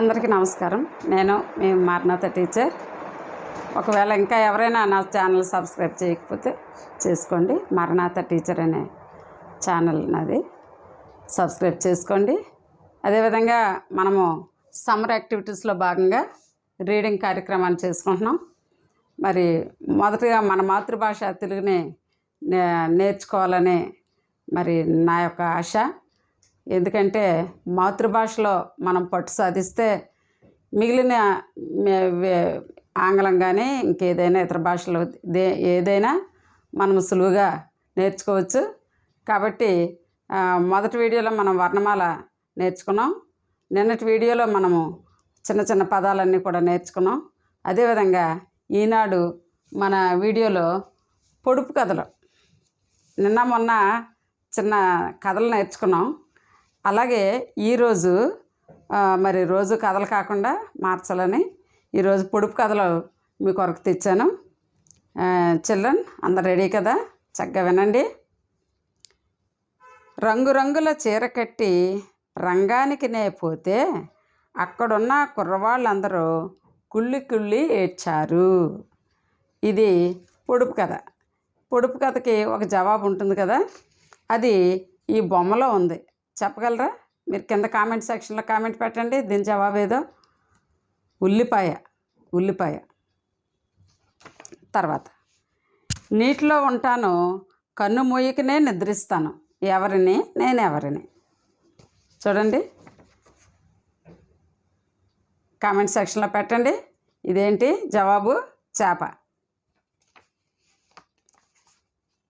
అందరికీ నమస్కారం. నేను మీ మారనాథ టీచర్. ఒకవేళ ఇంకా ఎవరైనా నా ఛానల్ సబ్స్క్రైబ్ చేయకపోతే చేసుకోండి. మరణాథ టీచర్ అనే ఛానల్ నాది. సబ్స్క్రైబ్ చేసుకోండి. అదేవిధంగా మనము సమ్మర్ యాక్టివిటీస్లో భాగంగా రీడింగ్ కార్యక్రమాన్ని చేసుకుంటున్నాం. మరి మొదటగా మన మాతృభాష తెలుగుని నే- నేర్చుకోవాలని మరి నా యొక్క ఆశ. ఎందుకంటే మాతృభాషలో మనం పట్టు సాధిస్తే మిగిలిన ఆంగ్లం కానీ ఇంకేదైనా ఇతర భాషలు దే ఏదైనా మనం సులువుగా నేర్చుకోవచ్చు. కాబట్టి మొదటి వీడియోలో మనం వర్ణమాల నేర్చుకున్నాం. నిన్నటి వీడియోలో మనము చిన్న చిన్న పదాలన్నీ కూడా నేర్చుకున్నాం. అదేవిధంగా ఈనాడు మన వీడియోలో పొడుపు కథలు. నిన్న మొన్న చిన్న కథలు నేర్చుకున్నాం. అలాగే ఈరోజు మరి రోజు కథలు కాకుండా మార్చాలని ఈరోజు పొడుపు కథలు మీ కొరకు తెచ్చాను. చిల్డ్రన్ అందరు రెడీ కదా? చక్కగా వినండి. రంగురంగుల చీర కట్టి రంగానికి నేపోతే అక్కడున్న కుర్రవాళ్ళందరూ కుళ్ళి కుళ్ళి ఏడ్చారు. ఇది పొడుపు కథ. పొడుపు కథకి ఒక జవాబు ఉంటుంది కదా? అది ఈ బొమ్మలో ఉంది. చెప్పగలరా? మీరు కింద కామెంట్ సెక్షన్లో కామెంట్ పెట్టండి. దీని జవాబు ఏదో? ఉల్లిపాయ. ఉల్లిపాయ. తర్వాత. నీటిలో ఉంటాను. కన్ను మూయకనే నిద్రిస్తాను. ఎవరిని? నేను ఎవరిని చూడండి. కామెంట్ సెక్షన్లో పెట్టండి. ఇదేంటి? జవాబు చేప.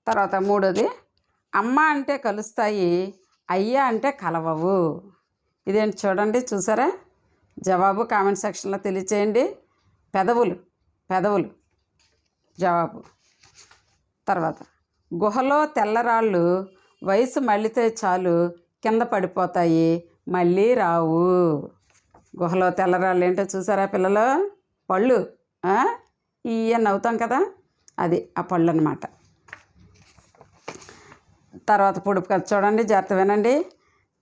తర్వాత మూడోది. అమ్మ అంటే కలుస్తాయి. అయ్యా అంటే కలవవు. ఇదేంటి చూడండి చూసారా? జవాబు కామెంట్ సెక్షన్లో తెలియచేయండి. పెదవులు పెదవులు. జవాబు. తర్వాత గుహలో తెల్లరాళ్ళు వయసు మళ్ళితే చాలు కింద పడిపోతాయి మళ్ళీ రావు. గుహలో తెల్లరాళ్ళు ఏంటో చూసారా పిల్లలు? పళ్ళు ఆ? నవ్వుతాం కదా? అది ఆ పళ్ళు అన్నమాట. తర్వాత పొడుపు కథ చూడండి జాగ్రత్త వినండి.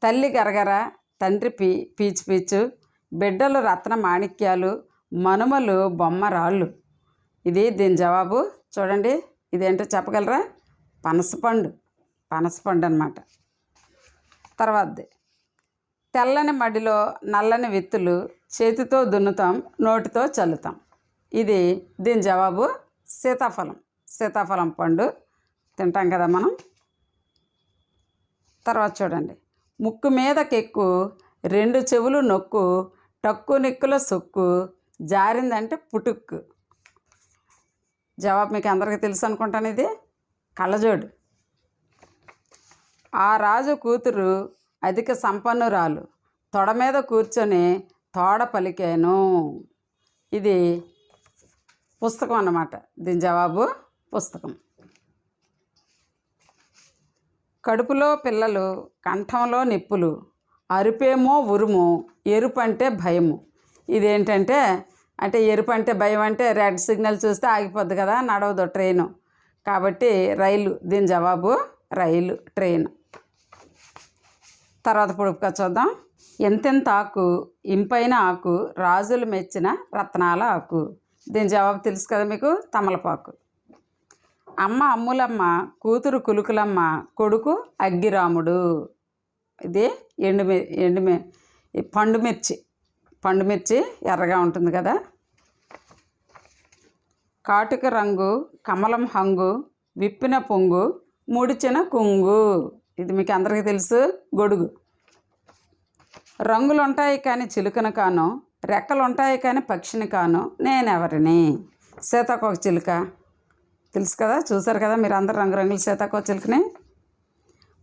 తల్లి గరగర తండ్రి పీ పీచు పీచు బిడ్డలు రత్న మాణిక్యాలు మనుమలు బొమ్మ రాళ్ళు. ఇది దీని జవాబు. చూడండి ఇదేంటో చెప్పగలరా? పనసపండు పనసపండు అనమాట తర్వాతది. తెల్లని మడిలో నల్లని విత్తులు చేతితో దున్నుతాం నోటితో చల్లుతాం. ఇది దీని జవాబు. సీతాఫలం. సీతాఫలం పండు. తింటాం కదా మనం. తర్వాత చూడండి. ముక్కు మీదకెక్కు రెండు చెవులు నొక్కు టక్కు నిక్కుల సొక్కు జారిందంటే పుటుక్కు. జవాబు మీకు అందరికీ తెలుసు అనుకుంటాను ఇది. కళ్ళజోడు. ఆ రాజు కూతురు అధిక సంపన్నురాలు. తొడ మీద కూర్చొని తోడ పలికాను. ఇది పుస్తకం అన్నమాట. దీని జవాబు పుస్తకం. కడుపులో పిల్లలు కంఠంలో నిప్పులు అరుపేమో ఉరుము ఎరుపు అంటే భయము. ఇదేంటంటే అంటే ఎరుపు అంటే భయం అంటే రెడ్ సిగ్నల్ చూస్తే ఆగిపోద్ది కదా నడవదు ట్రైను కాబట్టి రైలు దీని జవాబు రైలు ట్రైన్ తర్వాత పొడుపుగా చూద్దాం. ఎంతెంత ఆకు ఇంపైన ఆకు రాజులు మెచ్చిన రత్నాల ఆకు. దీని జవాబు తెలుసు కదా మీకు? తమలపాకు. అమ్మ అమ్ములమ్మ కూతురు కులుకులమ్మ కొడుకు అగ్గిరాముడు. ఇది ఎండుమి ఎండుమి పండుమిర్చి పండుమిర్చి ఎర్రగా ఉంటుంది కదా. కాటుక రంగు కమలం హంగు విప్పిన పొంగు ముడిచిన కుంగు. ఇది మీకు అందరికీ తెలుసు గొడుగు. రంగులు ఉంటాయి కానీ చిలుకను కాను రెక్కలు ఉంటాయి కానీ పక్షిని కాను నేనెవరిని? సీతాకోక చిలుక. తెలుసు కదా? చూసారు కదా మీరు అందరు రంగురంగుల సీతాకోక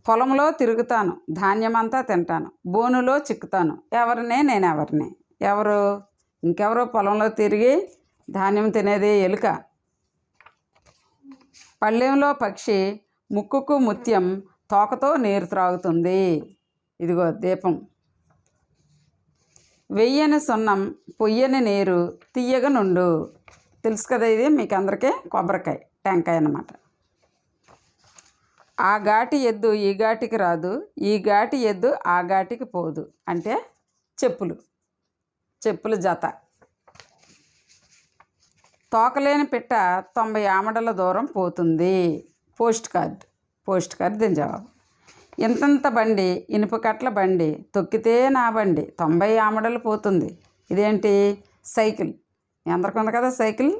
పొలంలో తిరుగుతాను ధాన్యమంతా తింటాను బోనులో చిక్కుతాను. ఎవరినే? నేను ఎవరిని ఎవరు? ఇంకెవరో పొలంలో తిరిగి ధాన్యం తినేది ఎలుక. పళ్ళెంలో పక్షి ముక్కుకు ముత్యం తోకతో నీరు త్రాగుతుంది. ఇదిగో దీపం. వెయ్యని సున్నం పొయ్యని నీరు తీయగా నుండు. తెలుసు కదా ఇది మీకు అందరికీ కొబ్బరికాయ. టెంకాయ అన్నమాట. ఆ ఘాటి ఎద్దు ఈ ఘాటికి రాదు ఈ ఘాటి ఎద్దు ఆ ఘాటికి పోదు. అంటే చెప్పులు చెప్పుల జత. తోకలేని పిట్ట తొంభై ఆమడల దూరం పోతుంది. పోస్ట్ కార్డ్ పోస్ట్ కార్డ్ దీని జవాబు. ఇంతంత బండి ఇనుప కట్ల బండి తొక్కితే నా బండి తొంభై ఆమడలు పోతుంది. ఇదేంటి? సైకిల్. మీ ఉంది కదా సైకిల్?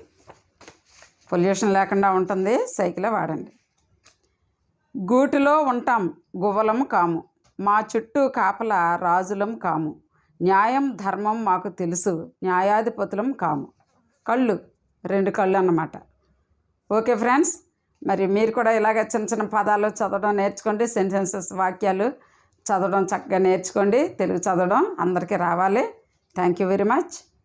పొల్యూషన్ లేకుండా ఉంటుంది. సైకిలే వాడండి. గూటిలో ఉంటాం. గువ్వలం కాము. మా చుట్టూ కాపల రాజులం కాము. న్యాయం ధర్మం మాకు తెలుసు. న్యాయాధిపతులం కాము. కళ్ళు. రెండు కళ్ళు అన్నమాట. Okay friends. మరి మీరు కూడా ఇలాగ చిన్న చిన్న పదాలు చదవడం నేర్చుకోండి. సెంటెన్సెస్ వాక్యాలు చదవడం చక్కగా నేర్చుకోండి. తెలుగు చదవడం అందరికీ రావాలి. Thank you very much.